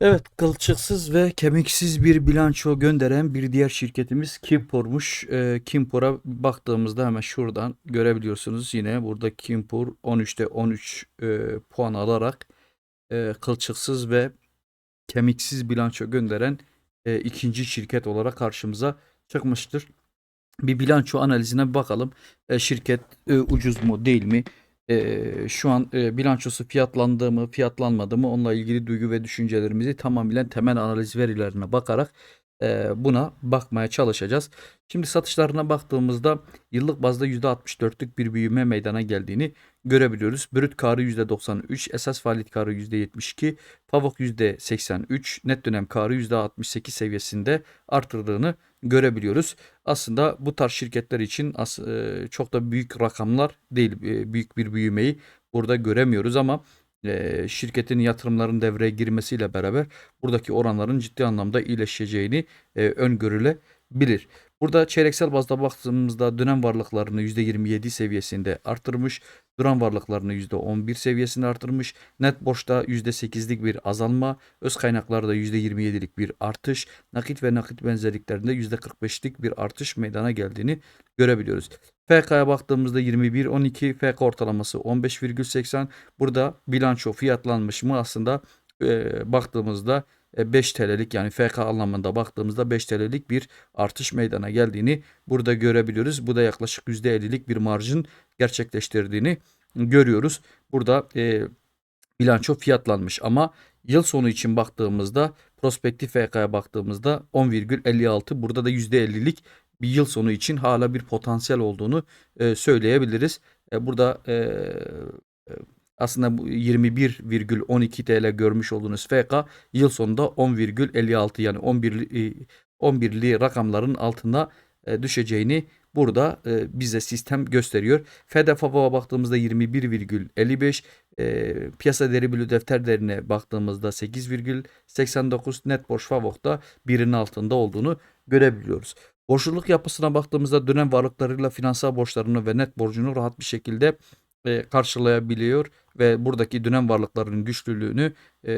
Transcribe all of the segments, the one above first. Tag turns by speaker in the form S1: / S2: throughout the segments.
S1: Evet, kılçıksız ve kemiksiz bir bilanço gönderen bir diğer şirketimiz Kimpor'muş. Ee, Kimpor'a baktığımızda hemen şuradan görebiliyorsunuz. Yine burada Kimpor 13'te 13 e, puan alarak e, kılçıksız ve kemiksiz bilanço gönderen e, ikinci şirket olarak karşımıza çıkmıştır. Bir bilanço analizine bakalım. E, şirket e, ucuz mu değil mi? E, şu an e, bilançosu fiyatlandı mı, fiyatlanmadı mı? Onunla ilgili duygu ve düşüncelerimizi tamamen temel analiz verilerine bakarak e, buna bakmaya çalışacağız. Şimdi satışlarına baktığımızda yıllık bazda %64'lük bir büyüme meydana geldiğini görebiliyoruz. Brüt karı %93, esas faaliyet karı %72, FAVOK %83, net dönem karı %68 seviyesinde artırdığını görebiliyoruz. Aslında bu tarz şirketler için e, çok da büyük rakamlar değil, e, büyük bir büyümeyi burada göremiyoruz ama e, şirketin yatırımların devreye girmesiyle beraber buradaki oranların ciddi anlamda iyileşeceğini öngörülebilir. Burada çeyreksel bazda baktığımızda dönem varlıklarını %27 seviyesinde arttırmış, duran varlıklarını %11 seviyesinde arttırmış, net borçta %8'lik bir azalma, öz kaynaklarda %27'lik bir artış, nakit ve nakit benzerliklerinde %45'lik bir artış meydana geldiğini görebiliyoruz. FK'ya baktığımızda 21.12, FK ortalaması 15,80. Burada bilanço fiyatlanmış mı aslında e, baktığımızda 5 TL'lik yani FK anlamında baktığımızda 5 TL'lik bir artış meydana geldiğini burada görebiliyoruz. Bu da yaklaşık %50'lik bir marjın gerçekleştirdiğini görüyoruz. Burada e, bilanço fiyatlanmış ama yıl sonu için baktığımızda prospektif FK'ya baktığımızda 10,56 burada da %50'lik bir yıl sonu için hala bir potansiyel olduğunu e, söyleyebiliriz. E, burada e, e, aslında bu 21,12 TL görmüş olduğunuz FK yıl sonunda 10,56 yani 11 e, 11'li rakamların altına e, düşeceğini burada e, bize sistem gösteriyor. FEDEFAV'a baktığımızda 21,55 e, piyasa değeri bölü defter değerine baktığımızda 8,89 net borç FAVOK'ta birinin altında olduğunu görebiliyoruz. Borçluluk yapısına baktığımızda dönem varlıklarıyla finansal borçlarını ve net borcunu rahat bir şekilde karşılayabiliyor ve buradaki dönem varlıklarının güçlülüğünü e,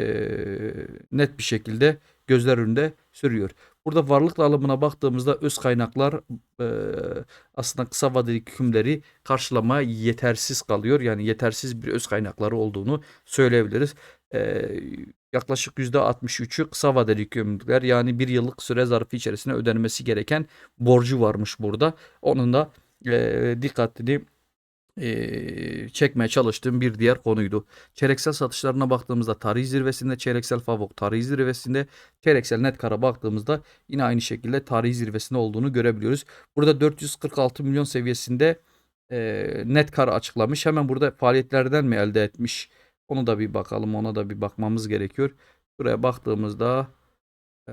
S1: net bir şekilde gözler önünde sürüyor. Burada varlık dağılımına baktığımızda öz kaynaklar e, aslında kısa vadeli hükümleri karşılamaya yetersiz kalıyor. Yani yetersiz bir öz kaynakları olduğunu söyleyebiliriz. E, yaklaşık %63'ü kısa vadeli yükümlülükler yani bir yıllık süre zarfı içerisinde ödenmesi gereken borcu varmış burada. Onun da e, dikkatini e, çekmeye çalıştığım bir diğer konuydu. Çeyreksel satışlarına baktığımızda tarih zirvesinde, çeyreksel Favok tarih zirvesinde, çeyreksel net kara baktığımızda yine aynı şekilde tarih zirvesinde olduğunu görebiliyoruz. Burada 446 milyon seviyesinde e, net kar açıklamış. Hemen burada faaliyetlerden mi elde etmiş? Onu da bir bakalım. Ona da bir bakmamız gerekiyor. Buraya baktığımızda e,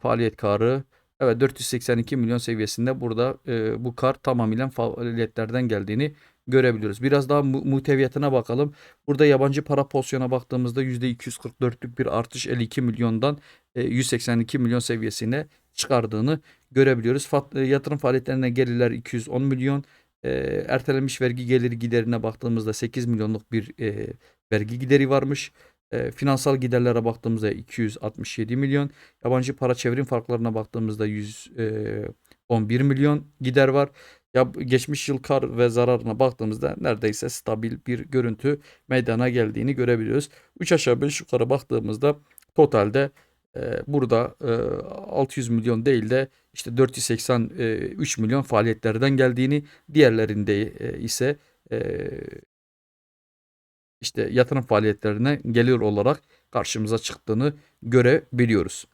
S1: faaliyet karı evet 482 milyon seviyesinde burada e, bu kar tamamen faaliyetlerden geldiğini görebiliyoruz. Biraz daha mu- muhteviyatına bakalım. Burada yabancı para pozisyona baktığımızda %244'lük bir artış 52 milyondan e, 182 milyon seviyesine çıkardığını görebiliyoruz. E, yatırım faaliyetlerine gelirler 210 milyon. E, ertelenmiş vergi geliri giderine baktığımızda 8 milyonluk bir e, vergi gideri varmış. E, finansal giderlere baktığımızda 267 milyon. Yabancı para çevrim farklarına baktığımızda 111 milyon gider var. Ya geçmiş yıl kar ve zararına baktığımızda neredeyse stabil bir görüntü meydana geldiğini görebiliyoruz. 3 aşağı 5 yukarı baktığımızda totalde e, burada e, 600 milyon değil de işte 483 milyon faaliyetlerden geldiğini diğerlerinde e, ise e, işte yatırım faaliyetlerine gelir olarak karşımıza çıktığını görebiliyoruz.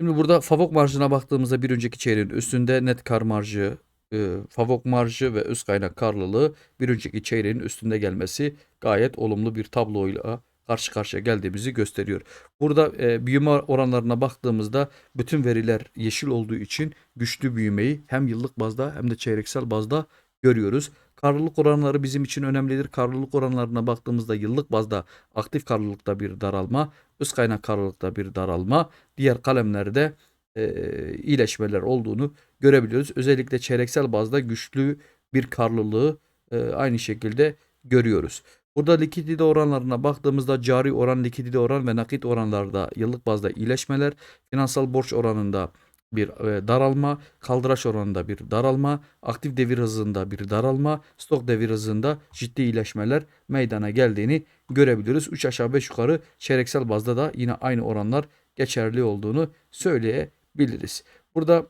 S1: Şimdi burada FAVOK marjına baktığımızda bir önceki çeyreğin üstünde net kar marjı, e, FAVOK marjı ve öz kaynak karlılığı bir önceki çeyreğin üstünde gelmesi gayet olumlu bir tabloyla karşı karşıya geldiğimizi gösteriyor. Burada e, büyüme oranlarına baktığımızda bütün veriler yeşil olduğu için güçlü büyümeyi hem yıllık bazda hem de çeyreksel bazda görüyoruz. Karlılık oranları bizim için önemlidir. Karlılık oranlarına baktığımızda yıllık bazda aktif karlılıkta bir daralma, öz kaynak karlılıkta bir daralma, diğer kalemlerde e, iyileşmeler olduğunu görebiliyoruz. Özellikle çeyreksel bazda güçlü bir karlılığı e, aynı şekilde görüyoruz. Burada likidite oranlarına baktığımızda cari oran, likidite oran ve nakit oranlarda yıllık bazda iyileşmeler, finansal borç oranında bir e, daralma, kaldıraç oranında bir daralma, aktif devir hızında bir daralma, stok devir hızında ciddi iyileşmeler meydana geldiğini görebiliriz. 3 aşağı 5 yukarı çeyreksel bazda da yine aynı oranlar geçerli olduğunu söyleyebiliriz. Burada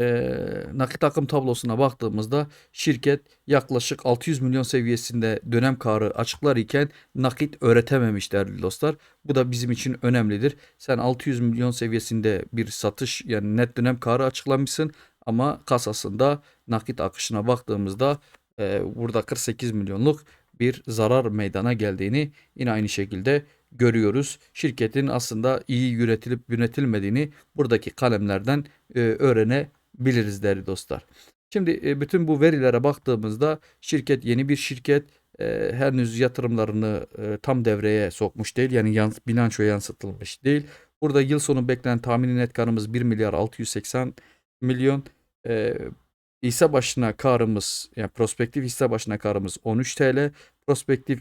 S1: eee, nakit akım tablosuna baktığımızda şirket yaklaşık 600 milyon seviyesinde dönem karı açıklar iken nakit öğretememiş değerli dostlar. Bu da bizim için önemlidir. Sen 600 milyon seviyesinde bir satış yani net dönem karı açıklamışsın ama kasasında nakit akışına baktığımızda eee, burada 48 milyonluk bir zarar meydana geldiğini yine aynı şekilde görüyoruz. Şirketin aslında iyi yönetilip yönetilmediğini buradaki kalemlerden e, öğrenebiliriz değerli dostlar. Şimdi e, bütün bu verilere baktığımızda şirket yeni bir şirket e, henüz yatırımlarını e, tam devreye sokmuş değil. Yani yans bilançoya yansıtılmış değil. Burada yıl sonu beklenen tahmini net karımız 1 milyar 680 milyon. E, hisse başına karımız yani prospektif hisse başına karımız 13 TL. Prospektif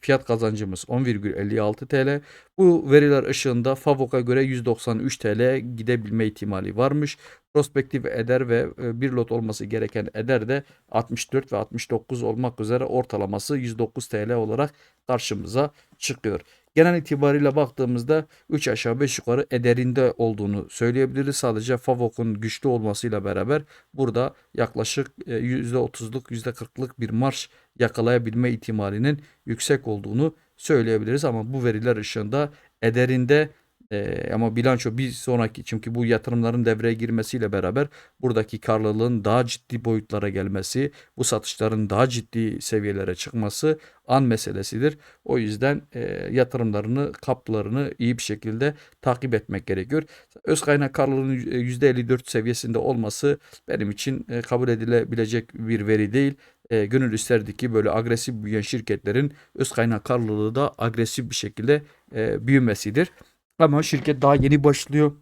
S1: fiyat kazancımız 10,56 TL. Bu veriler ışığında Favok'a göre 193 TL gidebilme ihtimali varmış. Prospektif eder ve e, bir lot olması gereken eder de 64 ve 69 olmak üzere ortalaması 109 TL olarak karşımıza çıkıyor. Genel itibariyle baktığımızda 3 aşağı 5 yukarı ederinde olduğunu söyleyebiliriz. Sadece Favok'un güçlü olmasıyla beraber burada yaklaşık e, %30'luk %40'lık bir marş yakalayabilme ihtimalinin yüksek olduğunu söyleyebiliriz. Ama bu veriler ışığında ederinde e, ama bilanço bir sonraki çünkü bu yatırımların devreye girmesiyle beraber buradaki karlılığın daha ciddi boyutlara gelmesi, bu satışların daha ciddi seviyelere çıkması an meselesidir. O yüzden e, yatırımlarını, kaplarını iyi bir şekilde takip etmek gerekiyor. Öz kaynak karlılığının %54 seviyesinde olması benim için e, kabul edilebilecek bir veri değil. E, gönül isterdi ki böyle agresif büyüyen şirketlerin öz kaynak karlılığı da agresif bir şekilde e, büyümesidir. Ama şirket daha yeni başlıyor.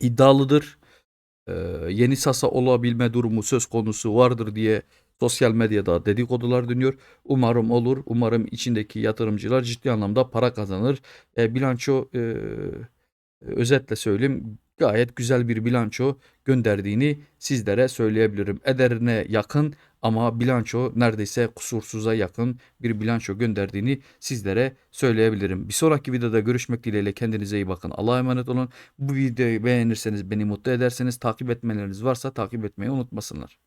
S1: İddialıdır. Ee, yeni sasa olabilme durumu söz konusu vardır diye sosyal medyada dedikodular dönüyor. Umarım olur. Umarım içindeki yatırımcılar ciddi anlamda para kazanır. E, bilanço e, özetle söyleyeyim gayet güzel bir bilanço gönderdiğini sizlere söyleyebilirim. Ederine yakın ama bilanço neredeyse kusursuza yakın bir bilanço gönderdiğini sizlere söyleyebilirim. Bir sonraki videoda görüşmek dileğiyle kendinize iyi bakın. Allah'a emanet olun. Bu videoyu beğenirseniz beni mutlu ederseniz takip etmeleriniz varsa takip etmeyi unutmasınlar.